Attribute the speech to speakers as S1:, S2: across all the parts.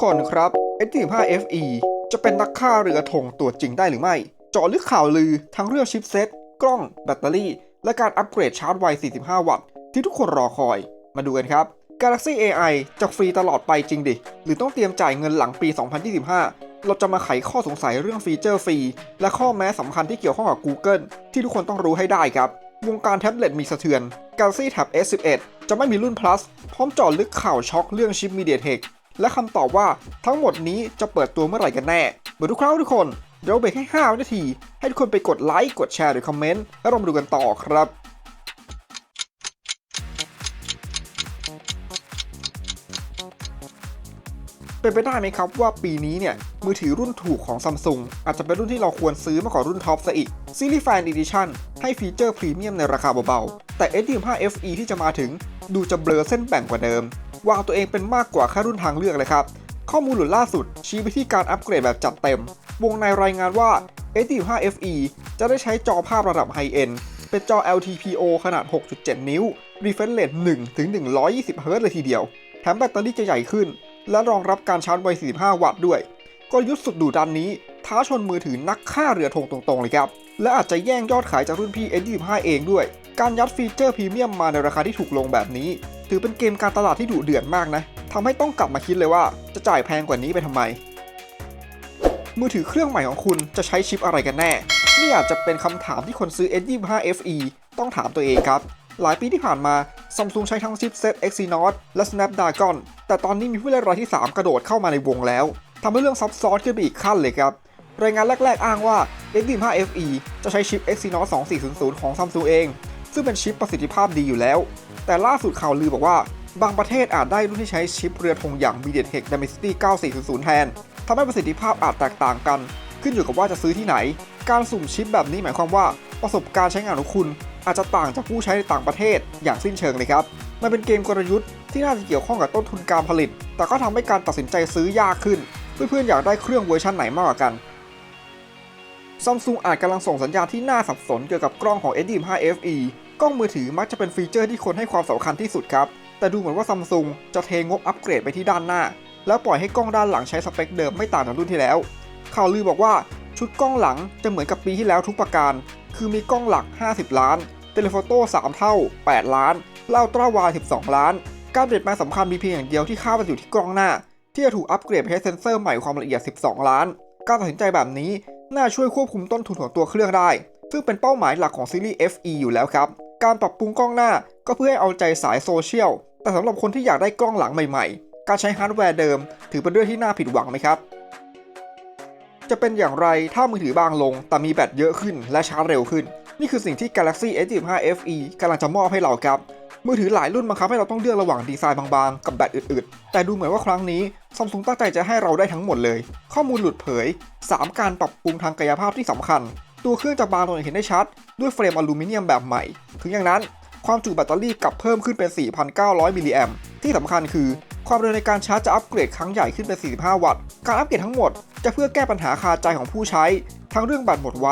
S1: คนครับ S45FE จะเป็นนักฆ่าเรือธงตัวจริงได้หรือไม่ เจาะลึกข่าวลือทั้งเรื่องชิปเซ็ตกล้อง แบตเตอรี่ และการอัปเกรดชาร์จไว 45 วัตต์ ที่ทุกคนรอคอย มาดูกันครับ Galaxy AI จะฟรีตลอดไปจริงดิ หรือต้องเตรียมจ่ายเงินหลังปี 2025 เราจะมาไขข้อสงสัยเรื่องฟีเจอร์ฟรี และข้อแม้สำคัญที่เกี่ยวข้องกับ Google ที่ทุกคนต้องรู้ให้ได้ครับ วงการแท็บเล็ตมีสะเทือน Galaxy Tab S11 จะไม่มีรุ่น plus พร้อมจาะลึกข่าวช็อกเรื่องชิป MediaTek และคำตอบว่าทั้งหมดนี้จะเปิดตัวเมื่อไหร่กันแน่เหมือนทุกครั้งทุกคนเดี๋ยวเบรกให้5วินาที ให้ทุกคนไปกดไลค์กดแชร์หรือคอมเมนต์แล้วเรามาดูกันต่อครับเป็นไปได้ไหมครับว่าปีนี้เนี่ย มือถือรุ่นถูกของซัมซุงอาจจะเป็นรุ่นที่เราควรซื้อมากกว่ารุ่นท็อปซะอีกซีรีส์แฟนดิชั่นให้ฟีเจอร์พรีเมียมในราคาเบาๆ แต่ S25 FE ที่จะมาถึง ดูจะเบลอเส้นแบ่งกว่าเดิม วางตัวเองเป็นมากกว่าแค่รุ่นทางเลือกเลยครับ ข้อมูลหลุดล่าสุด ชี้ไปที่การอัปเกรดแบบจัดเต็ม วงในรายงานว่า S25 FE จะได้ใช้จอภาพระดับไฮเอ็นเป็นจอ LTPO ขนาด 6.7 นิ้ว refresh rate 1ถึง120 Hz เลยทีเดียว แถมแบตเตอรี่จะใหญ่ขึ้น และรองรับการชาร์จไว 45 วัตต์ด้วย กลยุทธ์สุดดุดันนี้ ท้าชนมือถือนักฆ่าเรือธงตรงๆเลยครับ และอาจจะแย่งยอดขายจากรุ่นพี่ S25 เองด้วย การยัดฟีเจอร์พรีเมียมมาในราคาที่ถูกลงแบบนี้ ถือเป็นเกมการตลาดที่ดุเดือดมากนะทำให้ต้องกลับมาคิดเลยว่าจะจ่ายแพงกว่านี้ไปทำไม มือถือเครื่องใหม่ของคุณจะใช้ชิปอะไรกันแน่ นี่อาจจะเป็นคำถามที่คนซื้อ S25 FE ต้องถามตัวเองครับ หลายปีที่ผ่านมา Samsung ใช้ทั้งชิปเซต Exynos และ Snapdragon แต่ตอนนี้มีผู้เล่นรายที่ 3 กระโดดเข้ามาในวงแล้วทำให้เรื่องซับซ้อนขึ้นไปอีกขั้นเลยครับรายงานแรก ๆ อ้างว่า S25 FE จะใช้ชิป Exynos 2400 ของ Samsung เอง ซึ่งเป็นชิปประสิทธิภาพดีอยู่แล้ว แต่ล่าสุดข่าวลือบอกว่า บางประเทศอาจได้รุ่นที่ใช้ชิปเรือธงอย่าง MediaTek Dimensity 9400 แทนทำให้ประสิทธิภาพอาจแตกต่างกัน ขึ้นอยู่กับว่าจะซื้อที่ไหน การสุ่มชิปแบบนี้หมายความว่าประสบการณ์ใช้งานของคุณ อาจจะต่างจากผู้ใช้ในต่างประเทศอย่างสิ้นเชิงเลยครับมันเป็นเกมกลยุทธ์ที่น่าจะเกี่ยวข้องกับต้นทุนการผลิต แต่ก็ทำให้การตัดสินใจซื้อยากขึ้น เพื่อนๆอยากได้เครื่องเวอร์ชันไหนมากกว่ากัน ซัมซุงอาจกำลังส่งสัญญาณที่น่าสับสนเกี่ยวกับกล้องของ S25 FE กล้องมือถือมักจะเป็นฟีเจอร์ที่คนให้ความสำคัญที่สุดครับ แต่ดูเหมือนว่าซัมซุงจะเทงบอัปเกรดไปที่ด้านหน้า แล้วปล่อยให้กล้องด้านหลังใช้สเปคเดิมไม่ต่างจากรุ่นที่แล้ว ข่าวลือบอกว่าชุดกล้องหลังจะเหมือนกับปีที่แล้วทุกประการ คือมีกล้องหลัก 50 ล้าน เทเลโฟโต้3เท่า 8 ล้านเล่าตราวาย12 ล้าน การเปลี่ยนแปลงสำคัญมีเพียงอย่างเดียวที่ค่ามันอยู่ที่กล้องหน้า ที่จะถูกอัปเกรดไปใช้เซ็นเซอร์ใหม่ความละเอียด 12 ล้าน การตัดสินใจแบบนี้ น่าช่วยควบคุมต้นทุนของตัวเครื่องได้ ซึ่งเป็นเป้าหมายหลักของซีรีส์ FE อยู่แล้วครับ การปรับปรุงกล้องหน้าก็เพื่อให้เอาใจสายโซเชียล แต่สำหรับคนที่อยากได้กล้องหลังใหม่ๆ การใช้ฮาร์ดแวร์เดิม ถือเป็นเรื่องที่น่าผิดหวังไหมครับ จะเป็นอย่างไรถ้ามือถือบางลง แต่มีแบตเยอะขึ้นและชาร์จเร็วขึ้น นี่คือสิ่งที่ Galaxy S25 FE กำลังจะมอบให้เราครับ มือถือหลายรุ่นบังคับให้เราต้องเลือกระหว่างดีไซน์บางๆ กับแบตอึดๆ แต่ดูเหมือนว่าครั้งนี้ซัมซุงตั้งใจจะให้เราได้ทั้งหมดเลย ข้อมูลหลุดเผย 3 การปรับปรุงทางกายภาพที่สำคัญ ตัวเครื่องจะบางลงอย่างเห็นได้ชัด ด้วยเฟรมอลูมิเนียมแบบใหม่ ถึงอย่างนั้นความจุแบตเตอรี่กลับเพิ่มขึ้นเป็น 4,900 มิลลิแอมที่สำคัญคือ ความเร็วในการชาร์จจะอัปเกรดครั้งใหญ่ขึ้นเป็น 45 วัตต์ การอัปเกรดทั้งหมดจะเพื่อแก้ปัญหาคาใจของผู้ใช้ ทั้งเรื่องแบตหมดไว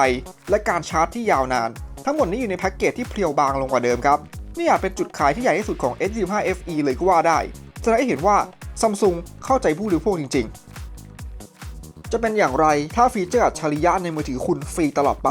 S1: และการชาร์จที่ยาวนาน ทั้งหมดนี้อยู่ในแพ็กเกจที่เพรียวบางลงกว่าเดิมครับ นี่อาจเป็นจุดขายที่ใหญ่ที่สุดของ S25 FE เลยก็ว่าได้แสดงให้เห็นว่าซัมซุงเข้าใจผู้บริโภคจริง ๆ จะเป็นอย่างไรถ้าฟีเจอร์อัจฉริยะในมือถือคุณฟรีตลอดไป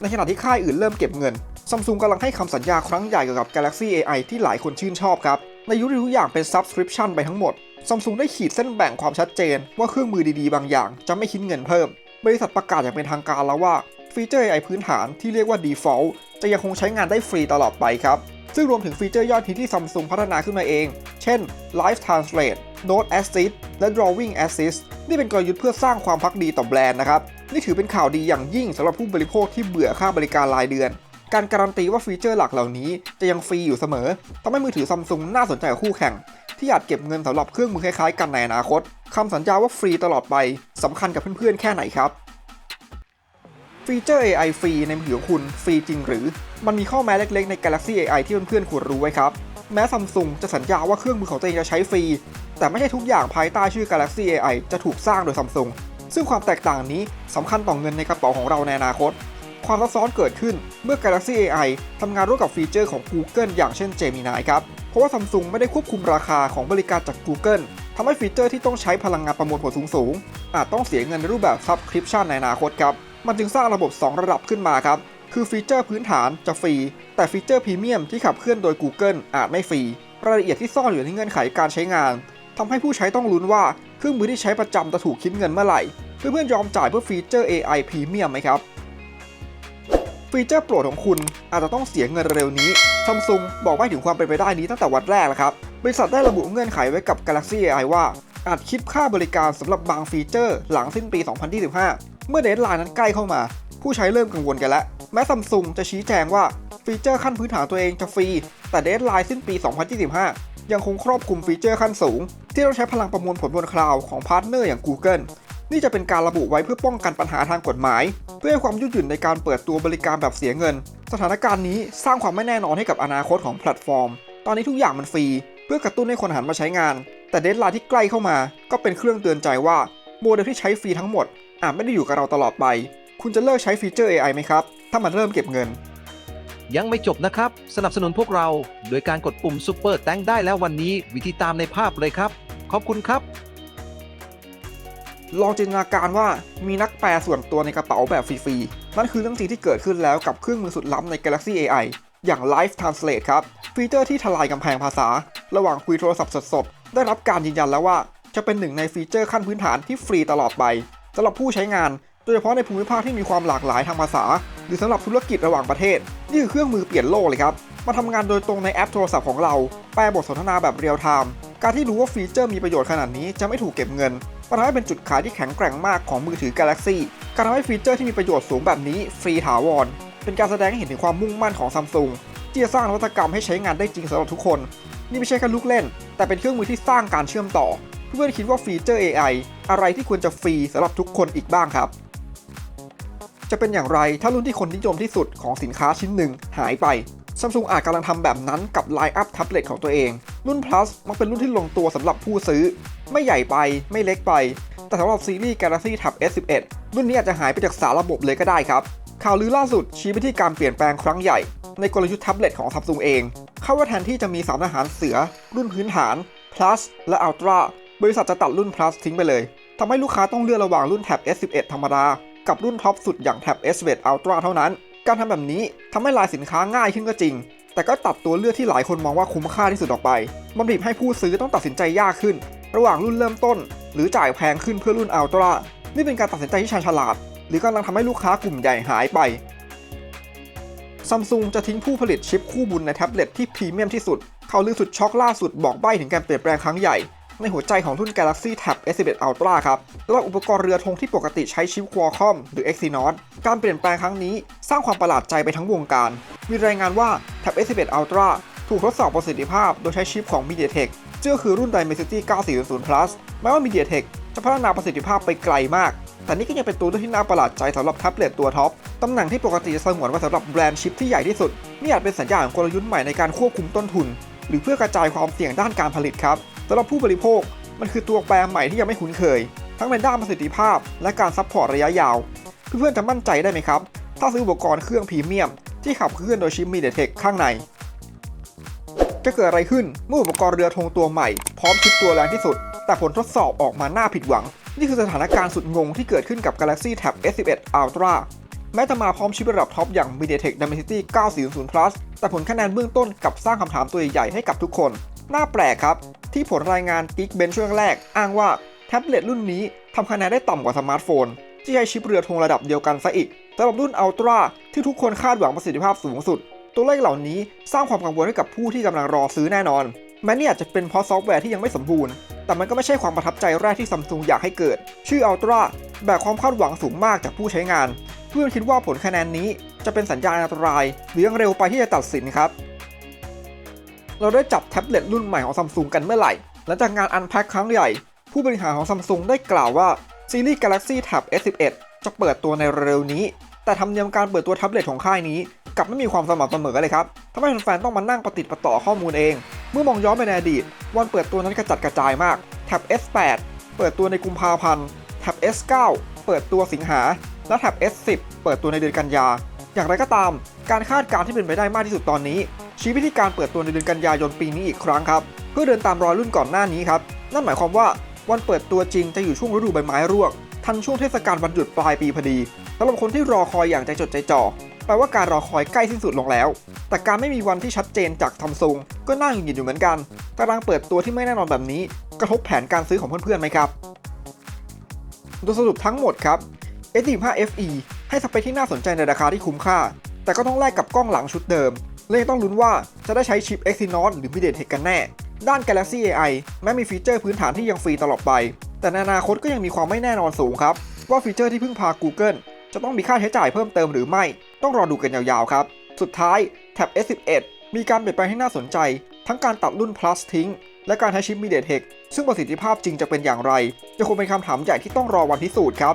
S1: ในขณะที่ค่ายอื่นเริ่มเก็บเงินซัมซุงกำลังให้คำสัญญาครั้งใหญ่เกี่ยวกับ Galaxy AI ที่หลายคนชื่นชอบครับ ในยุคที่ทุกอย่างเป็น Subscription ไปทั้งหมดซัมซุงได้ขีดเส้นแบ่งความชัดเจน ว่าเครื่องมือดีๆ บางอย่างจะไม่คิดเงินเพิ่ม บริษัทประกาศอย่างเป็นทางการแล้วว่าฟีเจอร์ AI พื้นฐานที่เรียกว่า Default จะยังคงใช้งานได้ฟรีตลอดไปครับ ซึ่งรวมถึงฟีเจอร์ยอดฮิตที่ซัมซุงพัฒนาขึ้นมาเอง เช่น Live Translate Note Assist และ Drawing Assist นี่เป็นกลยุทธ์เพื่อสร้างความพักดีต่อแบรนด์นะครับ นี่ถือเป็นข่าวดีอย่างยิ่งสำหรับผู้บริโภคที่เบื่อค่าบริการรายเดือน การการันตีว่าฟีเจอร์หลักเหล่านี้จะยังฟรีอยู่เสมอทำให้มือถือซัมซุงน่าสนใจกับคู่แข่ง ที่อาจเก็บเงินสำหรับเครื่องมือคล้ายๆ กันในอนาคตคำสัญญาว่าฟรีตลอดไปสำคัญกับเพื่อนๆแค่ไหนครับฟีเจอร์ AI ฟรีในมือถือของคุณฟรีจริงหรือ มันมีข้อแม้เล็กๆใน Galaxy AI ที่เพื่อนๆควรรู้ไว้ครับ แม้ซัมซุงจะสัญญาว่าเครื่องมือของตัวเองจะใช้ฟรี แต่ไม่ใช่ทุกอย่างภายใต้ชื่อ Galaxy AI จะถูกสร้างโดยซัมซุงซึ่งความแตกต่างนี้สำคัญต่อเงินในกระเป๋าของเราในอนาคต ความซับซ้อนเกิดขึ้นเมื่อ Galaxy AI ทำงานร่วมกับฟีเจอร์ของ Google อย่างเช่น Gemini ครับ เพราะว่า Samsung ไม่ได้ควบคุมราคาของบริการจาก Google ทำให้ฟีเจอร์ที่ต้องใช้พลังงานประมวลผลสูงๆอาจต้องเสียเงินในรูปแบบ Subscription ในอนาคตครับ มันจึงสร้างระบบ 2 ระดับขึ้นมาครับ คือฟีเจอร์พื้นฐานจะฟรี แต่ฟีเจอร์พรีเมียมที่ขับเคลื่อนโดย Google อาจไม่ฟรี รายละเอียดที่ซ่อนอยู่ในเงื่อนไขการใช้งานทำให้ผู้ใช้ต้องลุ้นว่าเครื่องมือที่ใช้ประจำจะถูกคิดเงินเมื่อไหร่ เพื่อนๆยอมจ่ายเพื่อฟีเจอร์ AI พรีเมียมไหมครับ ฟีเจอร์โปรดของคุณอาจจะต้องเสียเงินเร็วนี้ Samsung บอกไว้ถึงความเป็นไปได้นี้ตั้งแต่วันแรกแล้วครับ บริษัทได้ระบุเงื่อนไขไว้กับ Galaxy AI ว่าอาจคิดค่าบริการสำหรับบางฟีเจอร์หลังสิ้นปี 2025 เมื่อเดทไลน์นั้นใกล้เข้ามา ผู้ใช้เริ่มกังวลกันแล้ว แม้ Samsung จะชี้แจงว่าฟีเจอร์ขั้นพื้นฐานตัวเองจะฟรี แต่เดทไลน์สิ้นปี 2025 ยังคงครอบคลุมฟีเจอร์ขั้นสูง ที่ต้องใช้พลังประมวลผลบนคลาวด์ของพาร์ทเนอร์อย่าง Google นี่จะเป็นการระบุไว้เพื่อป้องกันปัญหาทางกฎหมาย เพื่อให้ความยืดหยุ่นในการเปิดตัวบริการแบบเสียเงิน สถานการณ์นี้สร้างความไม่แน่นอนให้กับอนาคตของแพลตฟอร์ม ตอนนี้ทุกอย่างมันฟรี เพื่อกระตุ้นให้คนหันมาใช้งาน แต่เดทไลน์ที่ใกล้เข้ามา ก็เป็นเครื่องเตือนใจว่าโมเดลที่ใช้ฟรีทั้งหมดอาจไม่ได้อยู่กับเราตลอดไป คุณจะเลิกใช้ฟีเจอร์ AI ไหมครับ ถ้ามันเริ่มเก็บเงิน
S2: ยังไม่จบนะครับ สนับสนุนพวกเราโดยการกดปุ่ม Super แตงได้แล้ววันนี้วิธีตามในภาพเลยครับ ขอบคุณครับ
S1: ลองจินตนาการว่ามีนักแปลส่วนตัวในกระเป๋าแบบฟรีๆ นั่นคือเรื่องจริงที่เกิดขึ้นแล้วกับเครื่องมือสุดล้ำใน Galaxy AI อย่าง Live Translate ครับ ฟีเจอร์ที่ทลายกำแพงภาษา ระหว่างคุยโทรศัพท์สดๆ ได้รับการยืนยันแล้วว่า จะเป็นหนึ่งในฟีเจอร์ขั้นพื้นฐานที่ฟรีตลอดไปสำหรับผู้ใช้งาน โดยเฉพาะในภูมิภาคที่มีความหลากหลายทางภาษา หรือสำหรับธุรกิจระหว่างประเทศ นี่คือเครื่องมือเปลี่ยนโลกเลยครับ มาทำงานโดยตรงในแอปโทรศัพท์ของเรา แปลบทสนทนาแบบเรียลไทม์ การที่รู้ว่าฟีเจอร์มีประโยชน์ขนาดนี้จะไม่ถูกเก็บเงินมันทำให้เป็นจุดขายที่แข็งแกร่งมากของมือถือ Galaxy การทำให้ฟีเจอร์ที่มีประโยชน์สูงแบบนี้ฟรีถาวร เป็นการแสดงให้เห็นถึงความมุ่งมั่นของ Samsung ที่จะสร้างนวัตกรรมให้ใช้งานได้จริงสำหรับทุกคน นี่ไม่ใช่แค่ลูกเล่น แต่เป็นเครื่องมือที่สร้างการเชื่อมต่อ เพื่อนคิดว่าฟีเจอร์ AI อะไรที่ควรจะฟรีสำหรับทุกคนอีกบ้างครับ จะเป็นอย่างไรถ้ารุ่นที่คนนิยมที่สุดของสินค้าชิ้นหนึ่งหายไป Samsung อาจกำลังทำแบบนั้นกับ Line Up แท็บเล็ตของตัวเอง รุ่น Plus มักเป็นรุ่นที่ลงตัวสำหรับผู้ซื้อ ไม่ใหญ่ไปไม่เล็กไป แต่สำหรับซีรีส์ Galaxy Tab S11 รุ่นนี้อาจจะหายไปจากสารระบบเลยก็ได้ครับ ข่าวลือล่าสุดชี้ไปที่การเปลี่ยนแปลงครั้งใหญ่ ในกลยุทธ์แท็บเล็ตของ Samsung เองคาว่าแทนที่จะมี3ทหารเสือ รุ่นพื้นฐาน Plus และ Ultra บริษัทจะตัดรุ่น Plus ทิ้งไปเลยทำให้ลูกค้าต้องเลือกระหว่างรุ่น Tab S11 ธรรมดา กับรุ่นท็อปสุดอย่าง Tab S11 Ultra เท่านั้น การทำแบบนี้ทำให้ลายสินค้าง่ายขึ้นก็จริง แต่ก็ตัดตัวเลือกที่หลายคนมองว่าคุ้มค่าที่สุดออกไปมันบีบให้ผู้ซื้อต้องตัดสินใจยากขึ้น ระหว่างรุ่นเริ่มต้น หรือจ่ายแพงขึ้นเพื่อรุ่น Ultra นี่เป็นการตัดสินใจที่ชาญฉลาด หรือกำลังทำให้ลูกค้ากลุ่มใหญ่หายไปซัมซุงจะทิ้งผู้ผลิตชิปคู่บุญในแท็บเล็ตที่พรีเมียมที่สุด เขาลือสุดช็อกล่าสุดบอกใบ้ถึงการเปลี่ยนแปลงครั้งใหญ่ ในหัวใจของรุ่น Galaxy Tab S11 Ultra ครับสำหรับอุปกรณ์เรือธงที่ปกติใช้ชิป Qualcomm หรือ Exynos การเปลี่ยนแปลงครั้งนี้สร้างความประหลาดใจไปทั้งวงการ มีรายงานว่า Tab S11 Ultra ถูกทดสอบประสิทธิภาพโดยใช้ชิปของ MediaTek ซึ่งคือรุ่น Dimensity 9400 Plus แม้ว่า MediaTek จะพัฒนาประสิทธิภาพไปไกลมาก แต่นี่ก็ยังเป็นตัวเลือกที่น่าประหลาดใจสำหรับแท็บเล็ตตัวท็อป ตำแหน่งที่ปกติจะสงวนไว้สำหรับแบรนด์ชิปที่ใหญ่ที่สุด นี่อาจเป็นสัญญาณของกลยุทธ์ใหม่ในการควบคุมต้นทุน หรือเพื่อกระจายความเสี่ยงด้านการผลิตครับำหรับผู้บริโภค มันคือตัวแปรใหม่ที่ยังไม่คุ้นเคย ทั้งในด้านประสิทธิภาพ และการซัพพอร์ตระยะยาว เพื่อนๆจะมั่นใจได้ไหมครับ ถ้าซื้ออุปกรณ์เครื่องพรีเมียม ที่ขับเคลื่อนโดยชิป MediaTek ข้างใน จะเกิดอะไรขึ้นเมื่ออุปกรณ์เรือธงตัวใหม่ พร้อมชิปตัวแรงที่สุด แต่ผลทดสอบออกมาหน่าผิดหวัง นี่คือสถานการณ์สุดงงที่เกิดขึ้นกับ Galaxy Tab S11 Ultra แม้จะมาพร้อมชิประดับท็อปอย่าง MediaTek Dimensity 940 Plus แต่ผลคะแนนเบื้องต้นกลับสร้างคำถามตัวใหญ่ให้กับทุกคน น่าแปลกครับ ที่ผลรายงาน Geekbench ช่วงแรก อ้างว่าแท็บเล็ตรุ่นนี้ทำคะแนนได้ต่ำกว่าสมาร์ทโฟน ที่ใช้ชิปเรือธงระดับเดียวกันซะอีกสำหรับรุ่น Ultra ที่ทุกคนคาดหวังประสิทธิภาพสูงสุด ตัวเลขเหล่านี้สร้างความกังวลให้กับผู้ที่กำลังรอซื้อแน่นอนแม้นี่อาจจะเป็นเพราะซอฟต์แวร์ที่ยังไม่สมบูรณ์ แต่มันก็ไม่ใช่ความประทับใจแรกที่ซัมซุงอยากให้เกิด ชื่อ Ultra แบกความคาดหวังสูงมากจากผู้ใช้งาน เพื่อนคิดว่าผลคะแนนนี้จะเป็นสัญญาณอันตรายหรือยังเร็วไปที่จะตัดสินครับ เราได้จับแท็บเล็ตรุ่นใหม่ของซัมซุงกันเมื่อไหร่หลังจากงานอันแพ็คครั้งใหญ่ ผู้บริหารของซัมซุงได้กล่าวว่าซีรีส์ Galaxy Tab S11 จะเปิดตัวในเร็วนี้ แต่ธรรมเนียมการเปิดตัวแท็บเล็ตของค่ายนี้กลับไม่มีความสม่ำเสมอเลยครับทำให้แฟนๆต้องมานั่งประติดประต่อข้อมูลเอง เมื่อมองย้อนไปในอดีตวันเปิดตัวนั้นกระจัดกระจายมาก Tab S8 เปิดตัวในกุมภาพันธ์ Tab S9 เปิดตัวสิงหา และ Tab S10 เปิดตัวในเดือนกันยา อย่างไรก็ตาม การคาดการณ์ที่เป็นไปได้มากที่สุดตอนนี้ ชี้วิธีการเปิดตัวในเดือนกันยายนปีนี้อีกครั้งครับ เพื่อเดินตามรอยรุ่นก่อนหน้านี้ครับ นั่นหมายความว่าวันเปิดตัวจริงจะอยู่ช่วงฤดูใบไม้ร่วง ทันช่วงเทศกาลวันหยุดปลายปีพอดีสำหรับคนที่รอคอยอย่างใจจดใจจ่อแปลว่าการรอคอยใกล้สิ้นสุดลงแล้ว แต่การไม่มีวันที่ชัดเจนจากซัมซุงก็น่าหงุดหงิดอยู่เหมือนกัน ตารางเปิดตัวที่ไม่แน่นอนแบบนี้ กระทบแผนการซื้อของเพื่อนๆไหมครับ โดยสรุปทั้งหมดครับ S25 FE ให้สเปคที่น่าสนใจในราคาที่คุ้มค่า แต่ก็ต้องแลกกับกล้องหลังชุดเดิม เลยงต้องลุ้นว่าจะได้ใช้ชิป Exynos หรือ MediaTek กันแน่ ด้าน Galaxy AI แม้มีฟีเจอร์พื้นฐานที่ยังฟรีตลอดไป แต่ในอนาคตก็ยังมีความไม่แน่นอนสูงครับ ว่าฟีเจอร์ที่พึ่งพา Google จะต้องมีค่าใช้จ่ายเพิ่มเติมหรือไม่ ต้องรอดูกันยาวๆครับ สุดท้ายแท็บ S11 มีการเปลี่ยนแปลงที่น่าสนใจ ทั้งการตัดรุ่น plus ทิ้ง และการใช้ชิป MediaTek ซึ่งประสิทธิภาพจริงจะเป็นอย่างไร จะคงเป็นคำถามใหญ่ที่ต้องรอวันพิสูจน์ครับ